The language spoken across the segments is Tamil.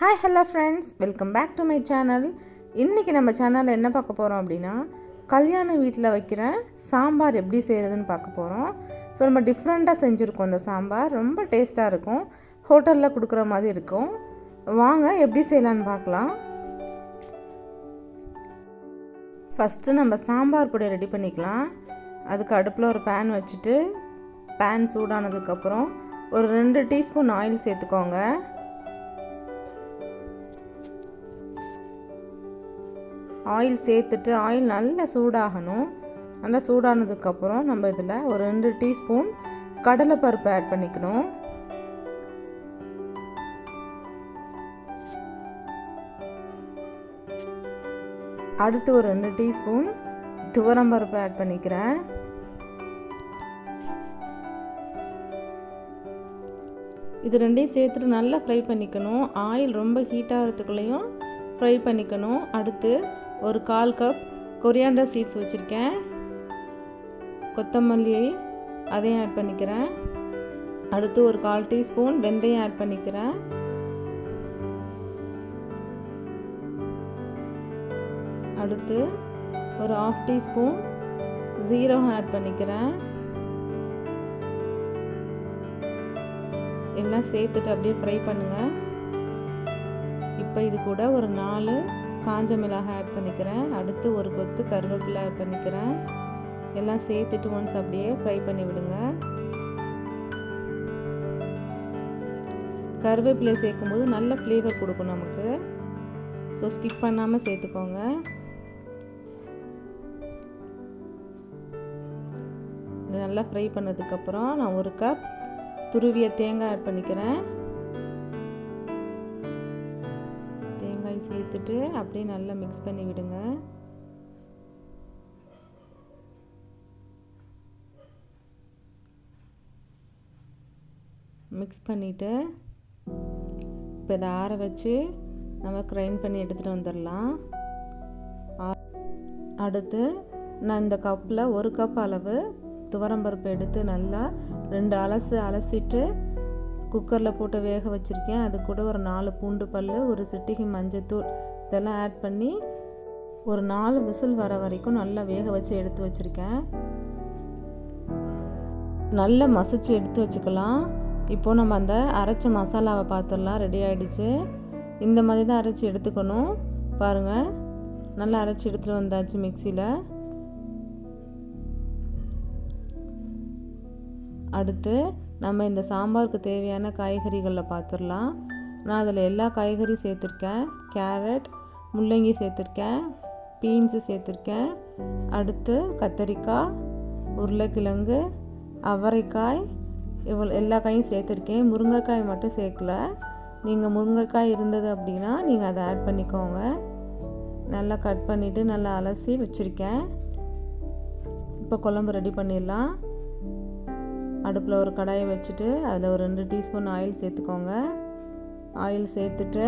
Hi hello friends welcome back to my channel இன்றைக்கி நம்ம சேனலில் என்ன பார்க்க போகிறோம் அப்படின்னா கல்யாண வீட்டில் வைக்கிற சாம்பார் எப்படி செய்கிறதுன்னு பார்க்க போகிறோம் ஸோ நம்ம டிஃப்ரெண்ட்டாக செஞ்சுருக்கோம் அந்த சாம்பார். ரொம்ப டேஸ்ட்டாக இருக்கும். ஹோட்டலில் கொடுக்குற மாதிரி இருக்கும். வாங்க எப்படி செய்யலான்னு பார்க்கலாம். ஃபஸ்ட்டு நம்ம சாம்பார் பொடி ரெடி பண்ணிக்கலாம். அதுக்கு அடுப்பில் ஒரு பேன் வச்சுட்டு பேன் சூடானதுக்கப்புறம் ஒரு ரெண்டு டீஸ்பூன் ஆயில் சேர்த்துக்கோங்க. ஆயில் சேர்த்துட்டு ஆயில் நல்லா சூடாகணும். நல்லா சூடானதுக்கப்புறம் நம்ம இதில் ஒரு ரெண்டு டீஸ்பூன் கடலைப்பருப்பு ஆட் பண்ணிக்கணும். அடுத்து ஒரு ரெண்டு டீஸ்பூன் துவரம்பருப்பு ஆட் பண்ணிக்கிறேன். இது ரெண்டையும் சேர்த்துட்டு நல்லா ஃப்ரை பண்ணிக்கணும். ஆயில் ரொம்ப ஹீட் ஆகிறதுக்குள்ளேயும் ஃப்ரை பண்ணிக்கணும். அடுத்து ஒரு கால் கப் கொரியாண்டர் சீட்ஸ் வச்சுருக்கேன். கொத்தமல்லி அதையும் ஆட் பண்ணிக்கிறேன். அடுத்து ஒரு கால் டீஸ்பூன் வெந்தயம் ஆட் பண்ணிக்கிறேன். அடுத்து ஒரு ஆஃப் டீஸ்பூன் ஜீரகம் ஆட் பண்ணிக்கிறேன். எல்லாம் சேர்த்துட்டு அப்படியே ஃப்ரை பண்ணுங்கள் இப்போ இது கூட ஒரு நாலு காஞ்ச மிளகாய் ஆட் பண்ணிக்கிறேன். அடுத்து ஒரு கொத்து கருவேப்பிலை ஆட் பண்ணிக்கிறேன். எல்லாம் சேர்த்துட்டு ஒன்ஸ் அப்படியே ஃப்ரை பண்ணி விடுங்க. கருவேப்பிலை சேர்க்கும்போது நல்ல ஃப்ளேவர் கொடுக்கும் நமக்கு. ஸோ ஸ்கிப் பண்ணாமல் சேர்த்துக்கோங்க. நல்லா ஃப்ரை பண்ணதுக்கப்புறம் நான் ஒரு கப் துருவிய தேங்காய் ஆட் பண்ணிக்கிறேன். தேங்காய் சேர்த்துட்டு அப்படியே நல்லா மிக்ஸ் பண்ணி விடுங்க. மிக்ஸ் பண்ணிவிட்டு இப்போ இதை ஆற வச்சு நம்ம கிரைண்ட் பண்ணி எடுத்துகிட்டு வந்துடலாம். அடுத்து நான் இந்த கப்பில் ஒரு கப் அளவு துவரம்பருப்பு எடுத்து நல்லா ரெண்டு அலசு அலசிட்டு குக்கரில் போட்டு வேக வச்சுருக்கேன். அது கூட ஒரு நாலு பூண்டு பல் ஒரு சிட்டிகை மஞ்சத்தூள் இதெல்லாம் ஆட் பண்ணி ஒரு நாலு விசில் வர வரைக்கும் நல்லா வேக வச்சு எடுத்து வச்சுருக்கேன். நல்லா மசிச்சு எடுத்து வச்சுக்கலாம். இப்போது நம்ம அந்த அரைச்ச மசாலாவை பார்த்துடலாம் ரெடி ஆகிடுச்சு இந்த மாதிரி தான் அரைச்சி எடுத்துக்கணும். பாருங்கள் நல்லா அரைச்சி எடுத்துகிட்டு வந்தாச்சு மிக்சியில் அடுத்து நம்ம இந்த சாம்பாருக்கு தேவையான காய்கறிகளில் பார்த்துடலாம் நான் அதில் எல்லா காய்கறியும் சேர்த்துருக்கேன். கேரட் முள்ளங்கி சேர்த்துருக்கேன். பீன்ஸு சேர்த்துருக்கேன். அடுத்து கத்தரிக்காய் உருளைக்கிழங்கு அவரைக்காய் இவ்வளோ எல்லா காயும் சேர்த்துருக்கேன். முருங்கைக்காய் மட்டும் சேர்க்கல. நீங்கள் முருங்கைக்காய் இருந்தது அப்படின்னா நீங்கள் அதை ஆட் பண்ணிக்கோங்க. நல்லா கட் பண்ணிவிட்டு நல்லா அலசி வச்சுருக்கேன். இப்போ குழம்பு ரெடி பண்ணிடலாம். அடுப்பில் ஒரு கடாயை வச்சுட்டு அதில் ஒரு ரெண்டு டீஸ்பூன் ஆயில் சேர்த்துக்கோங்க. ஆயில் சேர்த்துட்டு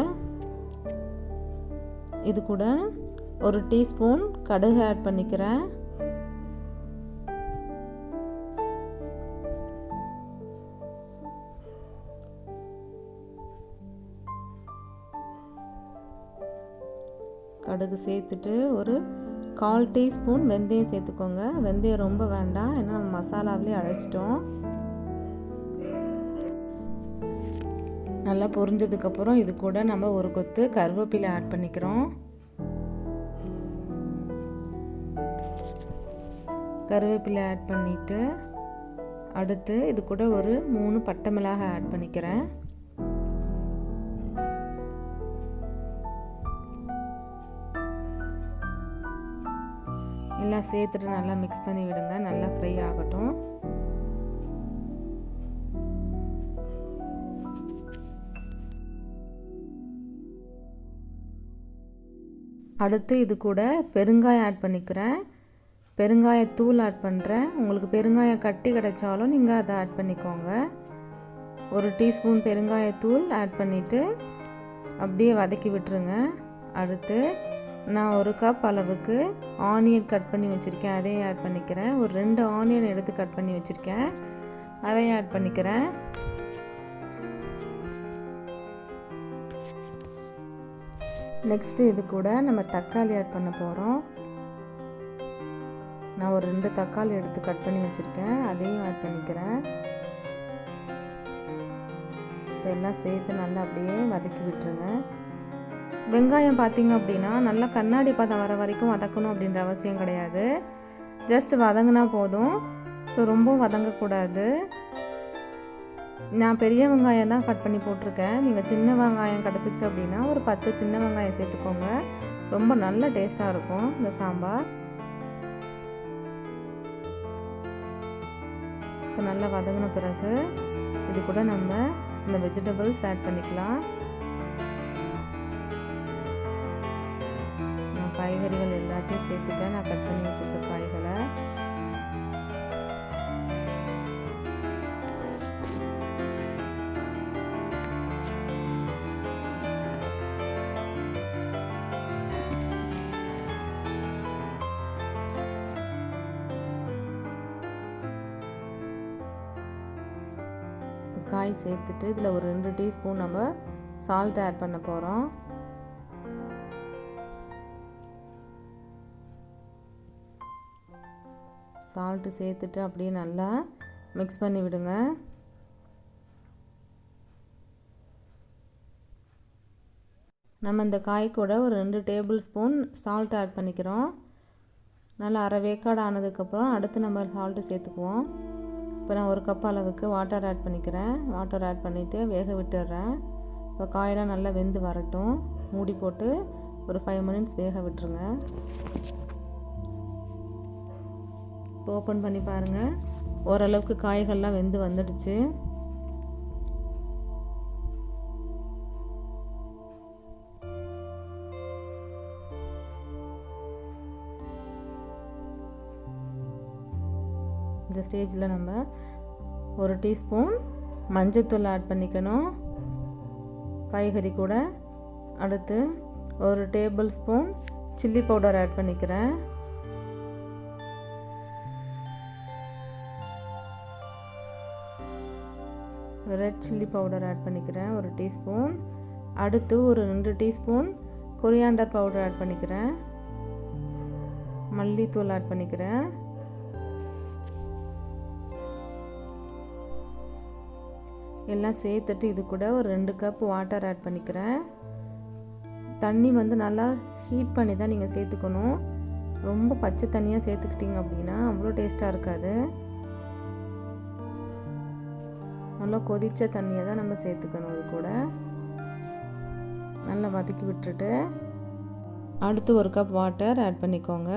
இது கூட ஒரு டீஸ்பூன் கடுகு ஆட் பண்ணிக்கிறேன். கடுகு சேர்த்துட்டு ஒரு கால் டீஸ்பூன் வெந்தயம் சேர்த்துக்கோங்க. வெந்தயம் ரொம்ப வேண்டாம் ஏன்னா நம்ம மசாலாவிலே அழைச்சிட்டோம் நல்லா பொரிஞ்சதுக்கப்புறம் இது கூட நம்ம ஒரு கொத்து கருவேப்பிலை ஆட் பண்ணிக்கிறோம். கருவேப்பிலை ஆட் பண்ணிவிட்டு அடுத்து இது கூட ஒரு மூணு பட்டை மிளகாய் ஆட் பண்ணிக்கிறேன். எல்லாம் சேர்த்துட்டு நல்லா மிக்ஸ் பண்ணி விடுங்க நல்லா ஃப்ரை ஆகட்டும். அடுத்து இது கூட பெருங்காயம் ஆட் பண்ணிக்கிறேன். பெருங்காயத்தூள் ஆட் பண்ணுறேன் உங்களுக்கு பெருங்காயம் கட்டி கிடைச்சாலும் நீங்கள் அதை ஆட் பண்ணிக்கோங்க. ஒரு டீஸ்பூன் பெருங்காயத்தூள் ஆட் பண்ணிவிட்டு அப்படியே வதக்கி விட்டுருங்க. அடுத்து நான் ஒரு கப் அளவுக்கு ஆனியன் கட் பண்ணி வச்சுருக்கேன். அதையும் ஆட் பண்ணிக்கிறேன். ஒரு ரெண்டு ஆனியன் எடுத்து கட் பண்ணி வச்சுருக்கேன். அதையும் ஆட் பண்ணிக்கிறேன். நெக்ஸ்ட்டு இது கூட நம்ம தக்காளி ஆட் பண்ண போகிறோம் நான் ஒரு ரெண்டு தக்காளி எடுத்து கட் பண்ணி வச்சுருக்கேன். அதையும் ஆட் பண்ணிக்கிறேன். இப்போ எல்லாம் சேர்த்து நல்லா அப்படியே வதக்கி விட்டுருங்க. வெங்காயம் பார்த்தீங்க அப்படின்னா நல்லா கண்ணாடி பதம் வர வரைக்கும் வதக்கணும் அப்படின்ற அவசியம் கிடையாது. ஜஸ்ட் வதங்கினா போதும். ஸோ ரொம்ப வதங்கக்கூடாது. நான் பெரிய வெங்காயம் தான் கட் பண்ணி போட்டிருக்கேன். நீங்கள் சின்ன வெங்காயம் கிடச்சிச்சு அப்படின்னா ஒரு பத்து சின்ன வெங்காயம் சேர்த்துக்கோங்க. ரொம்ப நல்ல டேஸ்ட்டாக இருக்கும் இந்த சாம்பார். இப்போ நல்லா வதங்கின பிறகு இது கூட நம்ம இந்த வெஜிடபிள்ஸ் ஆட் பண்ணிக்கலாம். நான் காய்கறிகள் எல்லாத்தையும் சேர்த்துட்டேன். நான் கட் பண்ணி வச்சுருக்க காய்களை. காய் சேர்த்துட்டு இதில் ஒரு ரெண்டு டீஸ்பூன் நம்ம சால்ட் ஆட் பண்ண போகிறோம். சால்ட்டு சேர்த்துட்டு அப்படியே நல்லா மிக்ஸ் பண்ணி விடுங்க. நம்ம இந்த காய் கூட ஒரு ரெண்டு டேபிள் ஸ்பூன் சால்ட் ஆட் பண்ணிக்கிறோம். நல்லா அரை வேக்காடு ஆனதுக்கப்புறம் அடுத்து நம்ம சால்ட்டு சேர்த்துக்குவோம். இப்போ நான் ஒரு கப் அளவுக்கு வாட்டர் ஆட் பண்ணிக்கிறேன். வாட்டர் ஆட் பண்ணிவிட்டு வேக விட்டுடுறேன் இப்போ காயெல்லாம் நல்லா வெந்து வரட்டும். மூடி போட்டு ஒரு ஃபைவ் மினிட்ஸ் வேக விட்டுருங்க. இப்போ ஓப்பன் பண்ணி பாருங்கள் ஓரளவுக்கு காய்கள்லாம் வெந்து வந்துடுச்சு. இந்த ஸ்டேஜில் நம்ம ஒரு டீஸ்பூன் மஞ்சத்தூள் ஆட் பண்ணிக்கணும். காய்கறி கூட. அடுத்து ஒரு table spoon chilli powder add பண்ணிக்கிறேன். ரெட் சில்லி பவுடர் ஆட் பண்ணிக்கிறேன் ஒரு டீஸ்பூன். அடுத்து ஒரு ரெண்டு டீஸ்பூன் கொரியாண்டர் பவுடர் ஆட் பண்ணிக்கிறேன். மல்லித்தூள் ஆட் பண்ணிக்கிறேன். எல்லாம் சேர்த்துட்டு இது கூட ஒரு ரெண்டு கப் வாட்டர் ஆட் பண்ணிக்கிறேன். தண்ணி வந்து நல்லா ஹீட் பண்ணி தான் நீங்கள் சேர்த்துக்கணும். ரொம்ப பச்சை தண்ணியாக சேர்த்துக்கிட்டிங்க அப்படின்னா அவ்வளோ டேஸ்ட்டாக இருக்காது. நல்லா கொதித்த தண்ணியை தான் நம்ம சேர்த்துக்கணும் அது கூட. நல்லா வதக்கி விட்டுட்டு அடுத்து ஒரு கப் வாட்டர் ஆட் பண்ணிக்கோங்க.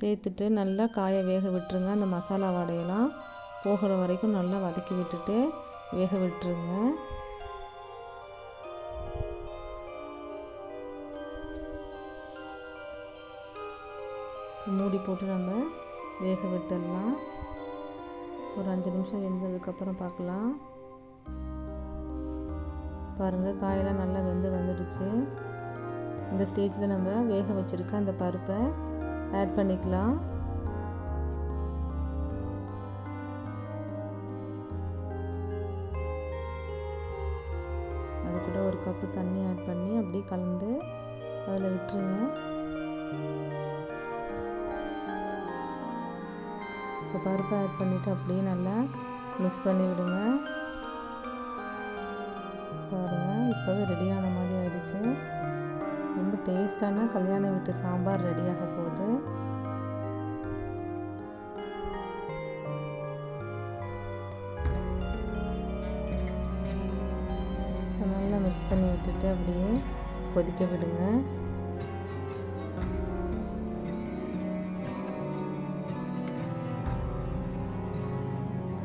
சேர்த்துட்டு நல்லா காய வேக விட்டுருங்க. அந்த மசாலா வாடையெல்லாம் போகிற வரைக்கும் நல்லா வதக்கி விட்டுட்டு வேக விட்டுருங்க. மூடி போட்டு நம்ம வேக விட்டுடலாம். ஒரு அஞ்சு நிமிஷம் வெந்ததுக்கப்புறம் பார்க்கலாம். பாருங்கள் காயெல்லாம் நல்லா வெந்து வந்துடுச்சு. இந்த ஸ்டேஜில் நம்ம வேக வச்சுருக்க அந்த பருப்பை ஆட் பண்ணிக்கலாம். அது கூட ஒரு கப்பு தண்ணி ஆட் பண்ணி அப்படியே கலந்து அதில் விட்டுருங்க. இப்போ பருப்பை ஆட் பண்ணிவிட்டு அப்படியே நல்லா மிக்ஸ் பண்ணி விடுங்க. பாருங்கள் இப்போவே ரெடியான மாதிரி ஆகிடுச்சு டேஸ்டான கல்யாண வீட்டு சாம்பார் ரெடியாக போகுது. நல்லா மிக்ஸ் பண்ணி விட்டுட்டு அப்படியே கொதிக்க விடுங்க.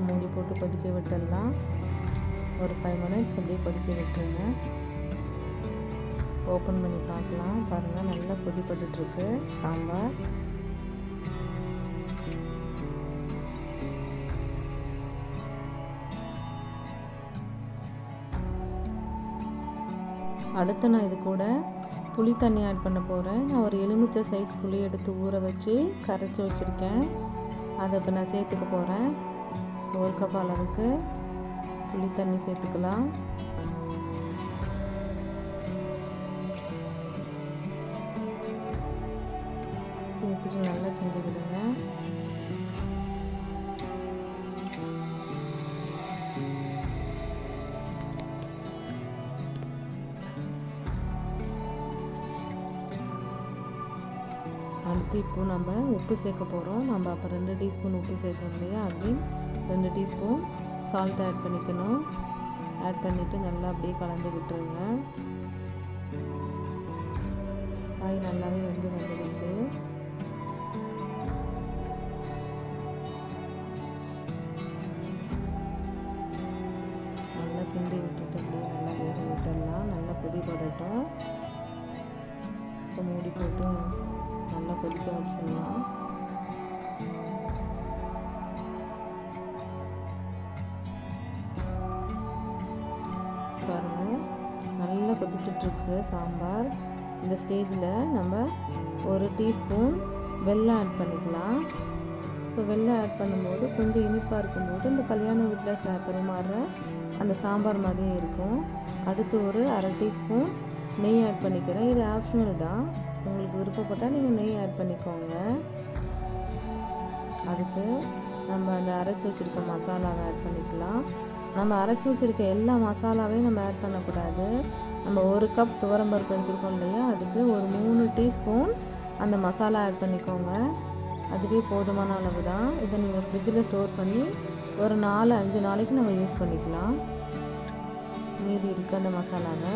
மூடி போட்டு கொதிக்க விட்டுடலாம் ஒரு ஃபைவ் மினிட்ஸ் அப்படியே கொதிக்க விட்டுருங்க. ஓப்பன் பண்ணி பார்க்கலாம். பாருங்கள் நல்லா கொதிப்பட்டுருக்கு சாம்பார். அடுத்து நான் இது கூட புளி தண்ணி ஆட் பண்ண போகிறேன் நான் ஒரு எலுமிச்சை சைஸ் புளி எடுத்து ஊற வச்சு கரைச்சி வச்சுருக்கேன். அதை இப்போ நான் சேர்த்துக்க போகிறேன் ஒரு கப் அளவுக்கு புளி தண்ணி சேர்த்துக்கலாம். சேர்த்துட்டு நல்லா கிண்டி விடுங்க அடுத்து இப்போ நம்ம உப்பு சேர்க்க போகிறோம் நம்ம அப்போ ரெண்டு டீஸ்பூன் உப்பு சேர்த்தோம் இல்லையா? அப்படின்னு ரெண்டு டீஸ்பூன் சால்ட் ஆட் பண்ணிக்கணும். ஆட் பண்ணிவிட்டு நல்லா அப்படியே கலந்து விட்டுருங்க. காய் நல்லாவே வந்து வந்துடுச்சு. போட்டோம். இப்போ மூடி போட்டும் நல்லா கொதிக்க வச்சிடலாம். பாருங்கள் நல்லா கொதிச்சிட்ருக்கு சாம்பார். இந்த ஸ்டேஜில் நம்ம ஒரு டீஸ்பூன் வெள்ளம் ஆட் பண்ணிக்கலாம். ஸோ வெள்ளம் ஆட் பண்ணும்போது கொஞ்சம் இனிப்பாக இருக்கும்போது இந்த கல்யாண வீட்டில் பெருமாறுற பரிமாறுற அந்த சாம்பார் மாதிரியே இருக்கும். அடுத்து ஒரு அரை டீஸ்பூன் நெய் ஆட் பண்ணிக்கிறேன். இது ஆப்ஷனல் தான். உங்களுக்கு விருப்பப்பட்டால் நீங்கள் நெய் ஆட் பண்ணிக்கோங்க. அடுத்து நம்ம அந்த அரைச்சி வச்சுருக்க மசாலாவை ஆட் பண்ணிக்கலாம். நம்ம அரைச்சி வச்சுருக்க எல்லா மசாலாவையும் நம்ம ஆட் பண்ணக்கூடாது. நம்ம ஒரு கப் துவரம்பருப்பு எடுத்துருக்கோம் இல்லையா? அதுக்கு ஒரு மூணு டீஸ்பூன் அந்த மசாலா ஆட் பண்ணிக்கோங்க. அதுவே போதுமான அளவு தான். இதை நீங்கள் ஃப்ரிட்ஜில் ஸ்டோர் பண்ணி ஒரு நாலு அஞ்சு நாளைக்கு நம்ம யூஸ் பண்ணிக்கலாம். மீதி இருக்குது அந்த மசாலாவை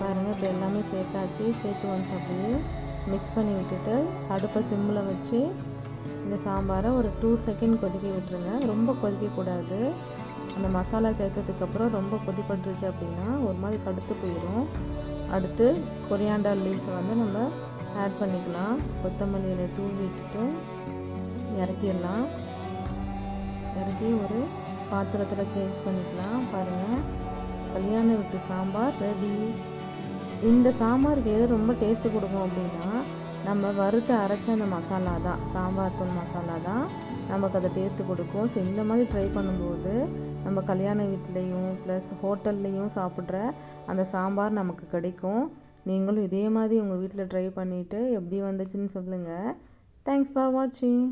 பாருங்கள் இப்போ எல்லாமே சேர்த்தாச்சு. சேர்த்து ஒன்ஸ் அப்படியே மிக்ஸ் பண்ணி விட்டுட்டு அடுப்பை சிம்மில் வச்சு இந்த சாம்பாரை ஒரு டூ செகண்ட் கொதிக்க விட்டுருங்க. ரொம்ப கொதிக்கக்கூடாது அந்த மசாலா சேர்த்ததுக்கப்புறம் ரொம்ப கொதிப்பட்டுருச்சு அப்படின்னா ஒரு மாதிரி கடுத்து போயிடும் அடுத்து கொரியாண்டர் லீவ்ஸை வந்து நம்ம ஆட் பண்ணிக்கலாம். கொத்தமல்லியில் தூவி விட்டுட்டு இறக்கிடலாம். இறக்கி ஒரு பாத்திரத்தில் சேஞ்ச் பண்ணிக்கலாம் பாருங்கள் கல்யாண வீட்டு சாம்பார் ரெடி இந்த சாம்பாருக்கு எது ரொம்ப டேஸ்ட்டு கொடுக்கும் அப்படின்னா நம்ம வறுத்து அரைச்ச அந்த மசாலா தான் சாம்பார் தூள் மசாலா தான் நமக்கு அதை டேஸ்ட்டு கொடுக்கும். ஸோ இந்த மாதிரி ட்ரை பண்ணும்போது நம்ம கல்யாண வீட்லேயும் ப்ளஸ் ஹோட்டல்லையும் சாப்பிட்ற அந்த சாம்பார் நமக்கு கிடைக்கும். நீங்களும் இதே மாதிரி உங்கள் வீட்டில் ட்ரை பண்ணிவிட்டு எப்படி வந்துச்சுன்னு சொல்லுங்கள் தேங்க்ஸ் ஃபார் வாட்சிங்